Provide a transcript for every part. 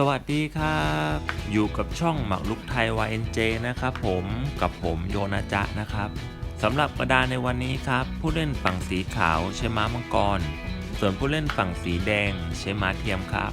สวัสดีครับ อยู่กับช่องหมักลุกไทย YNJ นะครับผมกับผมโยนาจะนะครับสำหรับกระดานในวันนี้ครับ ผู้เล่นฝั่งสีขาวใช้ม้ามังกร ส่วนผู้เล่นฝั่งสีแดงใช้ม้าเทียมครับ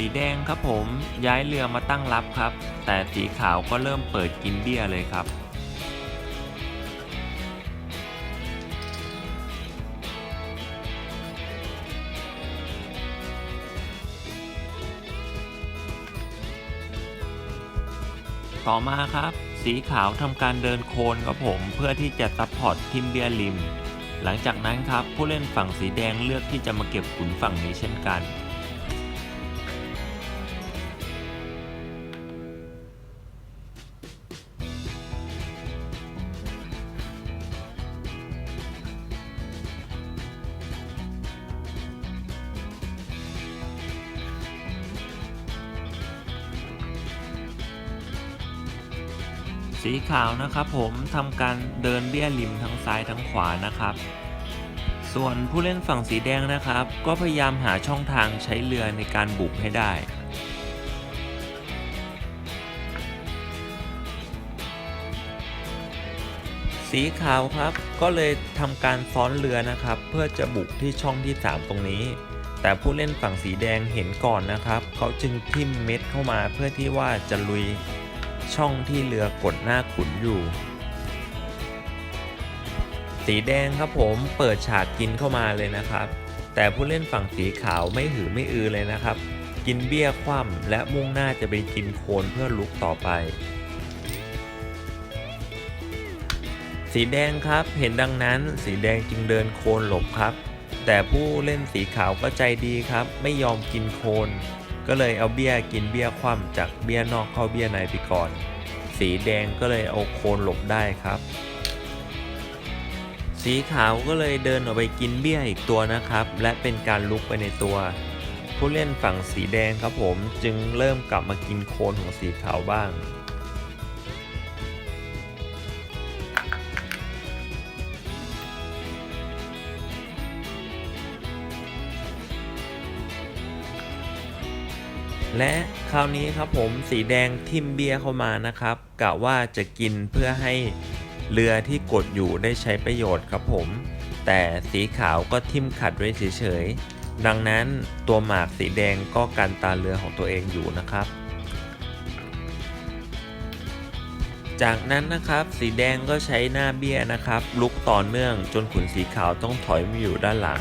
สีแดงครับผมย้ายเรือมาตั้งรับครับ แต่สีขาวก็เริ่มเปิดกินเบี้ยเลยครับ ต่อมาครับ สีขาวทำการเดินโคนครับผมเพื่อที่จะซัพพอร์ตทิมเบียริม หลังจากนั้นครับผู้เล่นฝั่งสีแดงเลือกที่จะมาเก็บขุนฝั่งนี้เช่นกัน สีขาวนะครับผมทำการเดินเบี้ยริมทั้งซ้ายทั้งขวานะครับ ส่วนผู้เล่นฝั่งสีแดงนะครับ ก็พยายามหาช่องทางใช้เรือในการบุกให้ได้สีขาวครับก็เลยทำการซ้อนเรือนะครับ เพื่อจะบุกที่ช่องที่ 3 ตรงนี้ แต่ผู้เล่นฝั่งสีแดงเห็นก่อนนะครับ เขาจึงทิ่มเม็ดเข้ามาเพื่อที่ว่าจะลุย ช่องที่เรือกดหน้าขุนอยู่ สีแดงครับผมเปิดฉากกินเข้ามาเลยนะครับ แต่ผู้เล่นฝั่งสีขาวไม่หือไม่อือเลยนะครับ กินเบี้ยคว่ำและมุ่งหน้าจะไปกินโคนเพื่อลุกต่อไป สีแดงครับเห็นดังนั้นสีแดงจึงเดินโคนหลบครับ แต่ผู้เล่นสีขาวก็ใจดีครับ ไม่ยอมกินโคน ก็เลยเอาเบี้ยกินเบี้ยคว่ำจากเบี้ยนอกเข้าเบี้ยในไปก่อน สีแดงก็เลยเอาโคนหลบได้ครับ สีขาวก็เลยเดินออกไปกินเบี้ยอีกตัวนะครับ และเป็นการลุกไปในตัว ผู้เล่นฝั่งสีแดงครับผมจึงเริ่มกลับมากินโคนของสีขาวบ้าง และคราวนี้ครับผมสีแดงทิมเบียเข้ามานะครับกะว่าจะกินเพื่อให้เรือที่กดอยู่ได้ใช้ประโยชน์ครับผม แต่สีขาวก็ทิมขัดไว้เฉยๆดังนั้นตัวหมากสีแดงก็กันตาเรือของตัวเองอยู่นะครับ จากนั้นนะครับสีแดงก็ใช้หน้าเบี้ยนะครับ ลุกต่อเนื่องจนขุนสีขาวต้องถอยมาอยู่ด้านหลัง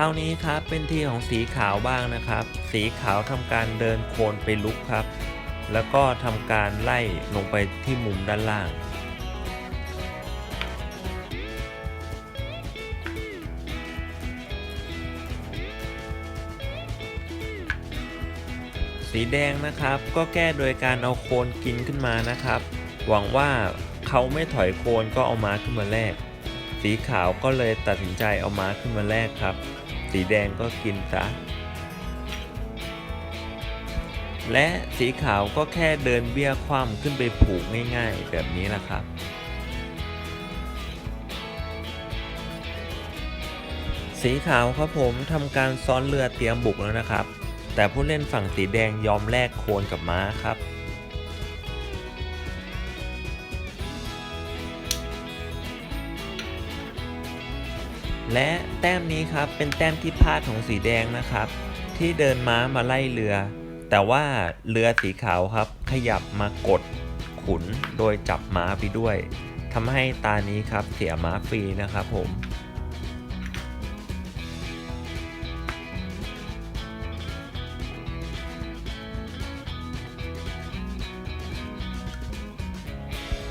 คราวนี้ครับเป็นที่ของสีขาวบ้างนะครับ สีขาวทำการเดินโคนไปลุกครับ แล้วก็ทำการไล่ลงไปที่มุมด้านล่างสีแดงนะครับก็แก้โดยการเอาโคนกินขึ้นมานะครับ หวังว่าเขาไม่ถอยโคนก็เอามาขึ้นมาแลกสีขาวก็เลยตัดสินใจเอามาขึ้นมาแลกครับ สีแดงก็กินซะ และสีขาวก็แค่เดินเบี้ยคว่ำขึ้นไปผูกง่ายๆ แบบนี้แหละครับสีขาวครับผมทำการซ้อนเรือเตรียมบุกแล้วนะครับ แต่ผู้เล่นฝั่งสีแดงยอมแลกโคนกับม้าครับ และแต้มนี้ครับเป็นแต้มที่พลาดของสีแดงนะครับ ที่เดินม้ามาไล่เรือ แต่ว่าเรือสีขาวครับ ขยับมากดขุนโดยจับม้าไปด้วยทำให้ตานี้ครับเสียม้าฟรีนะครับผม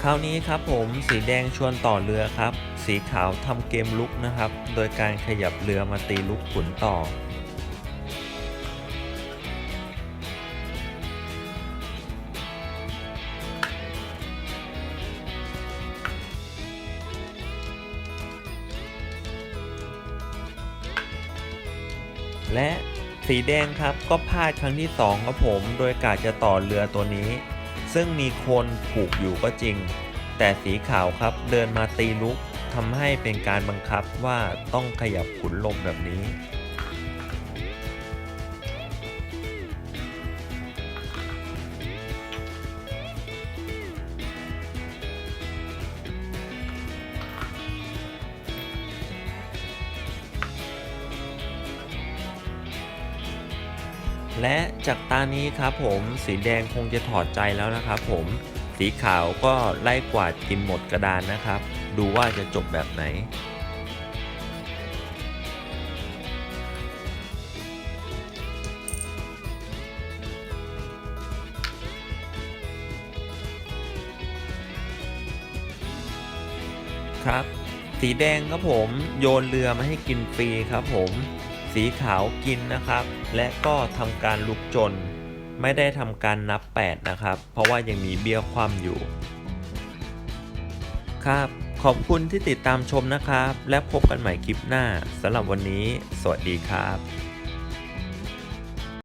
คราวนี้ครับผมสีแดงชวนต่อเรือครับ สีขาวทำเกมลุกนะครับ โดยการขยับเรือมาตีลุกขุนต่อ และสีแดงครับก็พลาดครั้งที่ 2 ครับผม โดยกาจะต่อเรือตัวนี้ ซึ่งมีคนผูกอยู่ก็จริง แต่สีขาวครับเดินมาตีลุก ทำให้เป็นการบังคับว่าต้องขยับขุนลมแบบนี้ และจากตานี้ครับผมสีแดงคงจะถอดใจแล้วนะครับผม สีขาวก็ไล่กวาดกินหมดกระดานนะครับ ดูว่าจะจบแบบไหน ครับ สีแดงครับผมโยนเรือมาให้กินฟรีครับผม สีขาวกินนะครับ และก็ทำการลุกจน ไม่ได้ทำการนับ 8 นะครับ เพราะว่ายังมีเบี้ยความอยู่ ครับ ขอบคุณที่ติดตามชมนะครับ และพบกันใหม่คลิปหน้าสำหรับวันนี้ สวัสดีครับ